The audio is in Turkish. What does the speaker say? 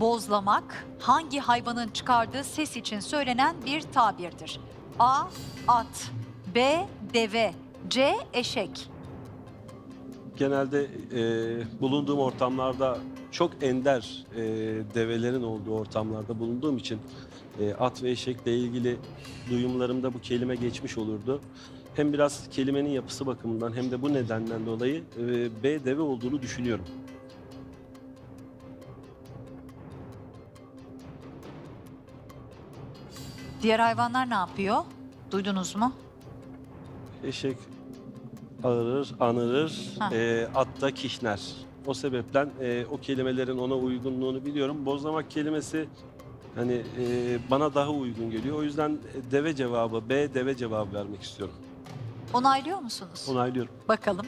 bozlamak hangi hayvanın çıkardığı ses için söylenen bir tabirdir? A. At B. Deve C. Eşek Genelde e, bulunduğum ortamlarda çok ender e, develerin olduğu ortamlarda bulunduğum için e, at ve eşekle ilgili duyumlarımda bu kelime geçmiş olurdu. Hem biraz kelimenin yapısı bakımından hem de bu nedenden dolayı e, B deve olduğunu düşünüyorum. Diğer hayvanlar ne yapıyor? Duydunuz mu? Eşek ağırır, anırır, Ha. e, at da kişner. O sebepten e, o kelimelerin ona uygunluğunu biliyorum. Bozlamak kelimesi hani e, bana daha uygun geliyor. O yüzden e, deve cevabı, B deve cevabı vermek istiyorum. Onaylıyor musunuz? Onaylıyorum. Bakalım.